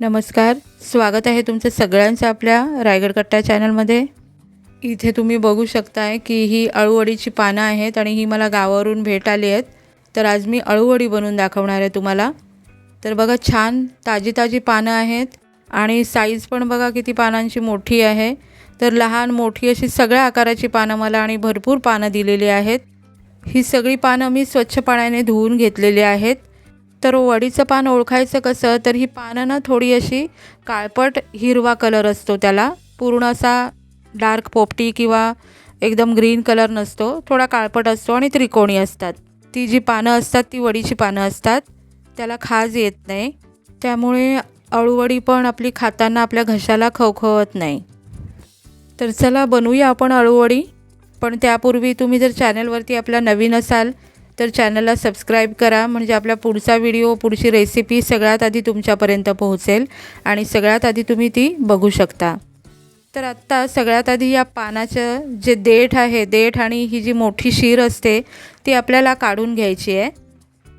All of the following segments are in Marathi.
नमस्कार स्वागत आहे तुमचं सगळ्यांचं आपल्या रायगड कट्टा चॅनलमध्ये. इथे तुम्ही बघू शकताय की ही अळूवडीची पानं आहेत आणि ही मला गावावरून भेट आली आहेत. तर आज मी अळूवडी बनवून दाखवणार आहे तुम्हाला. तर बघा छान ताजी ताजी पानं आहेत आणि साईज पण बघा किती पानांची मोठी आहे. तर लहान मोठी अशी सगळ्या आकाराची पानं मला आणि भरपूर पानं दिलेली आहेत. ही सगळी पानं मी स्वच्छ पाण्याने धुवून घेतलेली आहेत. तर वडीचं पान ओळखायचं कसं? तर ही पानं ना थोडी अशी काळपट हिरवा कलर असतो त्याला. पूर्ण असा डार्क पोपटी किंवा एकदम ग्रीन कलर नसतो. थोडा काळपट असतो आणि त्रिकोणी असतात. ती जी पानं असतात ती वडीची पानं असतात. त्याला खाज येत नाही. त्यामुळे अळूवडी पण आपली खाताना आपल्या घशाला खवखवत नाही. तर चला बनवूया आपण अळूवडी. पण त्यापूर्वी तुम्ही जर चॅनलवरती आपला नवीन असाल तर चॅनलला सबस्क्राईब करा. म्हणजे आपला पुढचा व्हिडिओ पुढची रेसिपी सगळ्यात आधी तुमच्यापर्यंत पोहोचेल आणि सगळ्यात आधी तुम्ही ती बघू शकता. तर आत्ता सगळ्यात आधी या पानाचं जे देठ आहे देठ आणि ही जी मोठी शीर असते ती आपल्याला काढून घ्यायची आहे.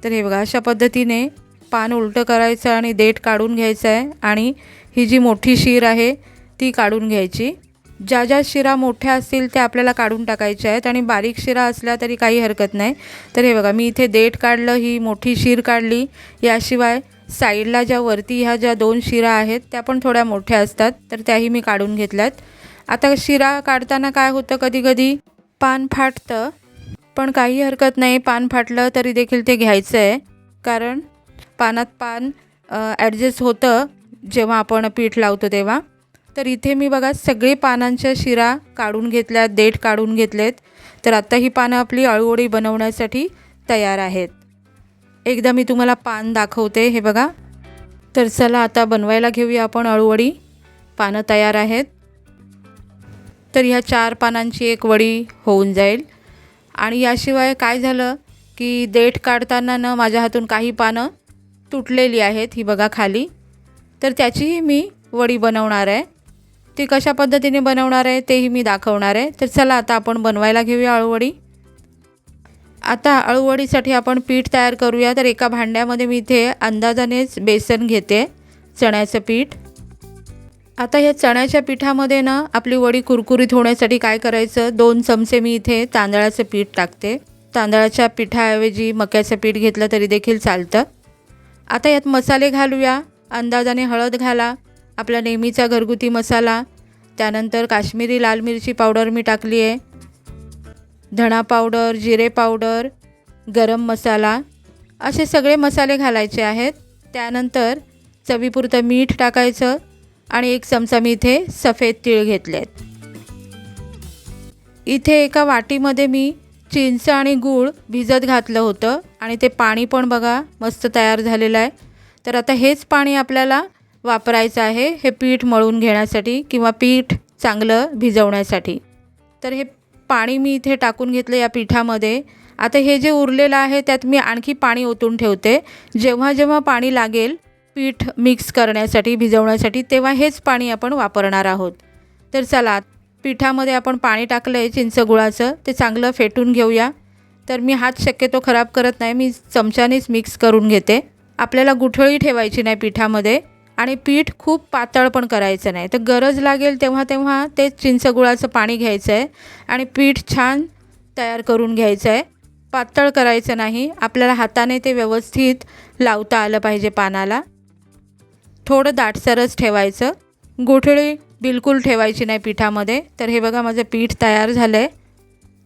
तर हे बघा अशा पद्धतीने पान उलटं करायचं आणि देठ काढून घ्यायचं आहे आणि ही जी मोठी शीर आहे ती काढून घ्यायची. ज्या ज्या शिरा मोठ्या असतील त्या आपल्याला काढून टाकायच्या आहेत आणि बारीक शिरा असल्या तरी काही हरकत नाही. तर हे बघा मी इथे देठ काढलं ही मोठी शीर काढली. याशिवाय साईडला ज्या वरती ह्या ज्या दोन शिरा आहेत त्या पण थोड्या मोठ्या असतात. तर त्याही मी काढून घेतल्यात. आता शिरा काढताना काय होतं कधी कधी पान फाटतं पण काही हरकत नाही. पान फाटलं तरी देखील ते घ्यायचं आहे कारण पानात पान ॲडजस्ट होतं जेव्हा आपण पीठ लावतो तेव्हा. तर इथे मी बघा सगळी पानांच्या शिरा काढून घेतल्यात देठ काढून घेतलेत. तर आत्ता ही पानं आपली अळूवडी बनवण्यासाठी तयार आहेत. एकदा मी तुम्हाला पान दाखवते हे बघा. तर चला आता बनवायला घेऊया आपण अळूवडी. पानं तयार आहेत. तर ह्या चार पानांची एक वडी होऊन जाईल. आणि याशिवाय काय झालं की देठ काढताना न माझ्या हातून काही पानं तुटलेली आहेत ही बघा खाली. तर त्याचीही मी वडी बनवणार आहे. ती कशा पद्धतीने बनवणार आहे तेही मी दाखवणार आहे. तर चला आता आपण बनवायला घेऊया अळूवडी आता अळूवडीसाठी आपण पीठ तयार करूया. तर एका भांड्यामध्ये मी इथे अंदाजानेच बेसन घेते चण्याचं पीठ. आता ह्या चण्याच्या पिठामध्ये ना आपली वडी कुरकुरीत होण्यासाठी काय करायचं दोन चमचे मी इथे तांदळाचं पीठ टाकते. तांदळाच्या पिठाऐवजी मक्याचं पीठ घेतलं तरी देखील चालतं. आता यात मसाले घालूया. अंदाजाने हळद घाला. आपला नेहमीचा घरगुती मसाला त्यानंतर काश्मीरी लाल मिरची पावडर मी टाकली आहे धणा पावडर जिरे पावडर गरम मसाला असे सगळे मसाले घालायचे आहेत. त्यानंतर चवीपुरतं मीठ टाकायचं आणि एक चमचा मी इथे सफेद तीळ घेतलेत. इथे एका वाटीमध्ये मी चिंच आणि गूळ भिजत घातलं होतं आणि ते पाणी पण बघा मस्त तयार झालेलं आहे. तर आता हेच पाणी आपल्याला वापरायचं आहे हे पीठ मळून घेण्यासाठी किंवा पीठ चांगलं भिजवण्यासाठी. तर हे पाणी मी इथे टाकून घेतलं या पिठामध्ये. आता हे जे उरलेलं आहे त्यात मी आणखी पाणी ओतून ठेवते. जेव्हा जेव्हा पाणी लागेल पीठ मिक्स करण्यासाठी भिजवण्यासाठी तेव्हा हेच पाणी आपण वापरणार आहोत. तर चला पिठामध्ये आपण पाणी टाकलं आहे चिंच गुळाचं ते चांगलं फेटून घेऊया. तर मी हात शक्यतो खराब करत नाही मी चमच्यानेच मिक्स करून घेते. आपल्याला गुठळी ठेवायची नाही पिठामध्ये. आणि पीठ खूप पातळ पण करायचं नाही. तर गरज लागेल तेव्हा तेव्हा ते चिंचगुळाचं पाणी घ्यायचं आहे आणि पीठ छान तयार करून घ्यायचं आहे पातळ करायचं नाही. आपल्याला हाताने ते व्यवस्थित लावता आलं पाहिजे पानाला. थोडं दाटसरच ठेवायचं. गुठळी बिलकुल ठेवायची नाही पिठामध्ये. तर हे बघा माझं पीठ तयार झालं आहे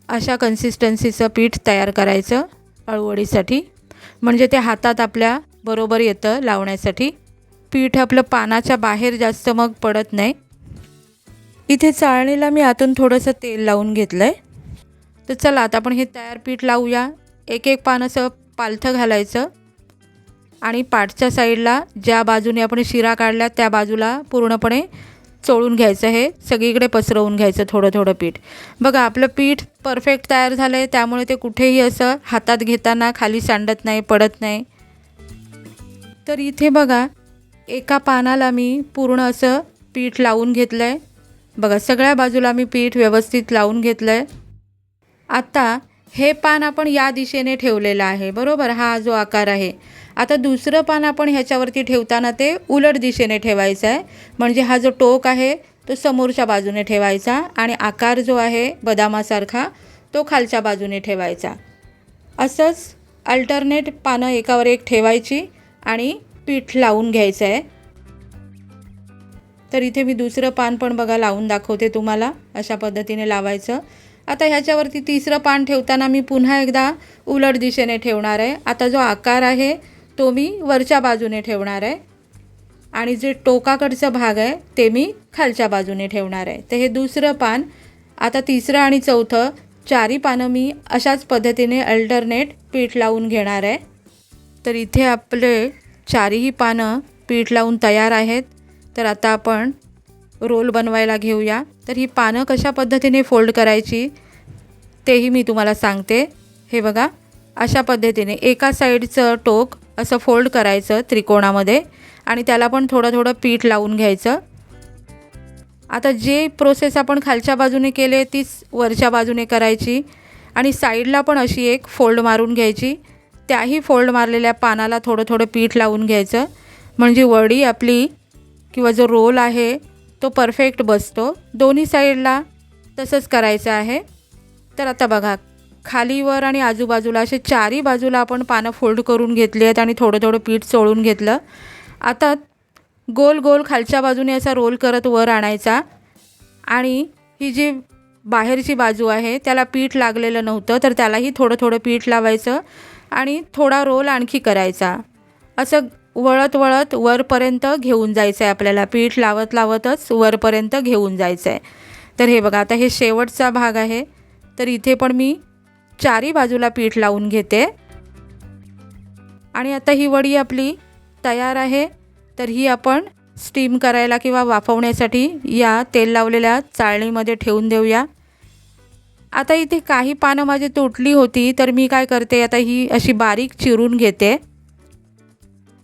अशा कन्सिस्टन्सीचं पीठ तयार करायचं अळूवडीसाठी. म्हणजे ते हातात आपल्या बरोबर येतं लावण्यासाठी. पीठ आपलं पानाच्या बाहेर जास्त मग पडत नाही. इथे चाळणीला मी आतून थोडंसं तेल लावून घेतलं आहे तर चला आता आपण हे तयार पीठ लावूया. एक एक पान असं पालथं घालायचं. आणि पाठच्या साईडला ज्या बाजूने आपण शिरा काढल्या त्या बाजूला पूर्णपणे चोळून घ्यायचं हे. सगळीकडे पसरवून घ्यायचं थोडं थोडं पीठ. बघा आपलं पीठ परफेक्ट तयार झालं आहे त्यामुळे ते कुठेही असं हातात घेताना खाली सांडत नाही पडत नाही. तर इथे बघा एका पानाला मी पूर्ण असं पीठ लावून घेतलं आहे बघा सगळ्या बाजूला मी पीठ व्यवस्थित लावून घेतलं आहे आता हे पान आपण या दिशेने ठेवलेलं आहे. बरोबर? हा जो आकार आहे. आता दुसरं पान आपण ह्याच्यावरती ठेवताना ते उलट दिशेने ठेवायचं आहे. म्हणजे हा जो टोक आहे तो समोरच्या बाजूने ठेवायचा आणि आकार जो आहे बदामासारखा तो खालच्या बाजूने ठेवायचा. असंच अल्टरनेट पानं एकावर एक ठेवायची आणि पीठ लावून घ्यायचं आहे. तर इथे मी दुसरं पान पण बघा लावून दाखवते तुम्हाला. अशा पद्धतीने लावायचं. आता ह्याच्यावरती तिसरं पान ठेवताना मी पुन्हा एकदा उलट दिशेने ठेवणार आहे. आता जो आकार आहे तो मी वरच्या बाजूने ठेवणार आहे. आणि जे टोकाकडचा भाग आहे ते मी खालच्या बाजूने ठेवणार आहे. तर हे दुसरं पान आता तिसरं आणि चौथं चारी पानं मी अशाच पद्धतीने अल्टरनेट पीठ लावून घेणार आहे. तर इथे आपले चारही पानं पीठ लावून तयार आहेत. तर आता आपण रोल बनवायला घेऊया. तर ही पानं कशा पद्धतीने फोल्ड करायची तेही मी तुम्हाला सांगते. हे बघा अशा पद्धतीने एका साईडचं टोक असं फोल्ड करायचं त्रिकोणामध्ये आणि त्याला पण थोडं थोडं पीठ लावून घ्यायचं. आता जे प्रोसेस आपण खालच्या बाजूने केले तीच वरच्या बाजूने करायची आणि साईडला पण अशी एक फोल्ड मारून घ्यायची. त्याही फोल्ड मारलेल्या पानाला थोडं थोडं पीठ लावून घ्यायचं. म्हणजे वडी आपली किंवा जो रोल आहे तो परफेक्ट बसतो. दोन्ही साईडला तसंच करायचं आहे. तर आता बघा खालीवर आणि आजूबाजूला असे चारही बाजूला आपण पानं फोल्ड करून घेतली आहेत आणि थोडं थोडं पीठ चोळून घेतलं. आता गोल गोल खालच्या बाजूने असा रोल करत वर आणायचा. आणि ही जी बाहेरची बाजू आहे त्याला पीठ लागलेलं नव्हतं तर त्यालाही थोडं थोडं पीठ लावायचं. आणि थोडा रोल आणखी करायचा. असं वळत वळत वरपर्यंत घेऊन जायचं आहे आपल्याला. पीठ लावत लावतच वरपर्यंत घेऊन जायचं आहे तर हे बघा आता हे शेवटचा भाग आहे. तर इथे पण मी चारी बाजूला पीठ लावून घेते. आणि आता ही वडी आपली तयार आहे. तर ही आपण स्टीम करायला किंवा वाफवण्यासाठी या तेल लावलेल्या चाळणीमध्ये ठेवून देऊया. आता इथे काही पानं माझी तुटली होती तर मी काय करते आता ही अशी बारीक चिरून घेते.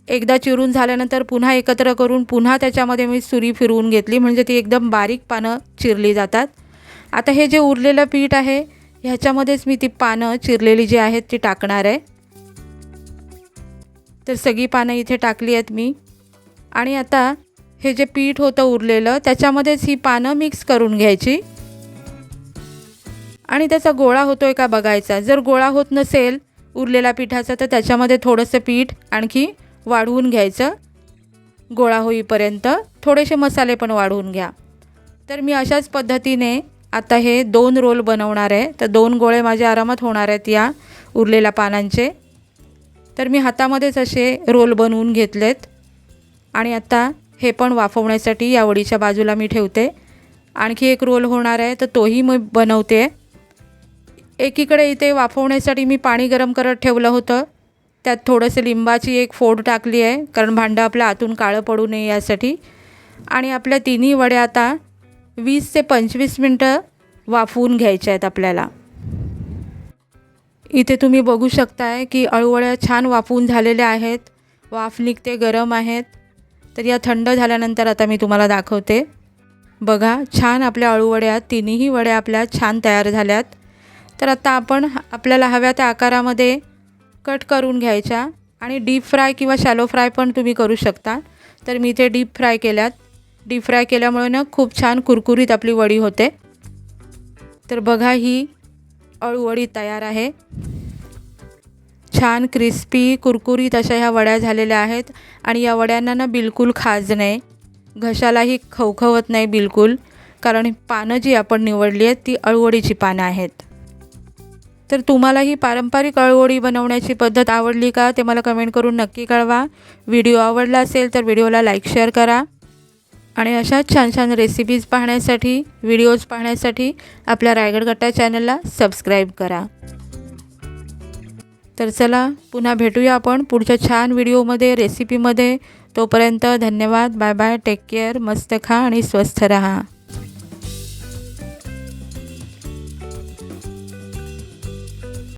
एकदा चिरून झाल्यानंतर पुन्हा एकत्र करून पुन्हा त्याच्यामध्ये मी सुरी फिरवून घेतली म्हणजे ती एकदम बारीक पानं चिरली जातात. आता हे जे उरलेलं पीठ आहे ह्याच्यामध्येच मी ती पानं चिरलेली जी आहेत ती टाकणार आहे. तर सगळी पानं इथे टाकली आहेत मी. आणि आता हे जे पीठ होतं उरलेलं त्याच्यामध्येच ही पानं मिक्स करून घ्यायची. आणि त्याचा गोळा होतो आहे का बघायचा. जर गोळा होत नसेल उरलेला पिठाचा तर त्याच्यामध्ये थोडंसं पीठ आणखी वाढवून घ्यायचं. गोळा होईपर्यंत थोडेसे मसाले पण वाढवून घ्या. तर मी अशाच पद्धतीने आता हे दोन रोल बनवणार आहे. तर दोन गोळे माझे आरामात होणार आहेत या उरलेल्या पानांचे. तर मी हातामध्येच असे रोल बनवून घेतलेत. आणि आता हे पण वाफवण्यासाठी या वडीच्या बाजूला मी ठेवते. आणखी एक रोल होणार आहे तर तोही मी बनवते. एकीकडे इथे वाफवण्यासाठी मी पाणी गरम करत ठेवलं होतं. त्यात थोडंसं लिंबाची एक फोड टाकली आहे कारण भांडं आपलं आतून काळं पडू नये यासाठी. आणि आपल्या तिन्ही वड्या आता वीस ते पंचवीस मिनटं वाफवून घ्यायच्या आहेत आपल्याला. इथे तुम्ही बघू शकताय की अळूवळ्या छान वाफवून झालेल्या आहेत. वाफ निघते गरम आहेत. तर या थंड झाल्यानंतर आता मी तुम्हाला दाखवते. बघा छान आपल्या अळूवड्या तिन्ही वड्या आपल्या छान तयार झाल्यात. तर आता आपण आपल्याला हव्या त्या आकारामध्ये कट करून घ्यायच्या आणि डीप फ्राय किंवा शॅलो फ्राय पण तुम्ही करू शकता. तर मी इथे डीप फ्राय केल्यात. डीप फ्राय केल्यामुळे ना खूप छान कुरकुरीत आपली वडी होते. तर बघा ही अळूवडी तयार आहे. छान क्रिस्पी कुरकुरीत अशा ह्या वड्या झालेल्या आहेत आणि या वड्यांना ना बिलकुल खाज नाही घशालाही खवखवत नाही बिलकुल कारण पानं जी आपण निवडली आहेत ती अळूवडीची पानं आहेत. तर तुम्हाला ही पारंपरिक अळवोळी बनवण्याची पद्धत आवडली का? ते मला कमेंट करून नक्की कळवा. व्हिडिओ आवडला असेल तर व्हिडिओला लाईक शेअर करा. आणि अशाच छान छान रेसिपीज पाहण्यासाठी व्हिडिओज पाहण्यासाठी आपल्या रायगड गट्टा चॅनलला सबस्क्राईब करा. तर चला पुन्हा भेटूया आपण पुढच्या छान व्हिडिओमध्ये रेसिपीमध्ये तोपर्यंत धन्यवाद. बाय बाय टेक केअर मस्त खा आणि स्वस्थ रहा.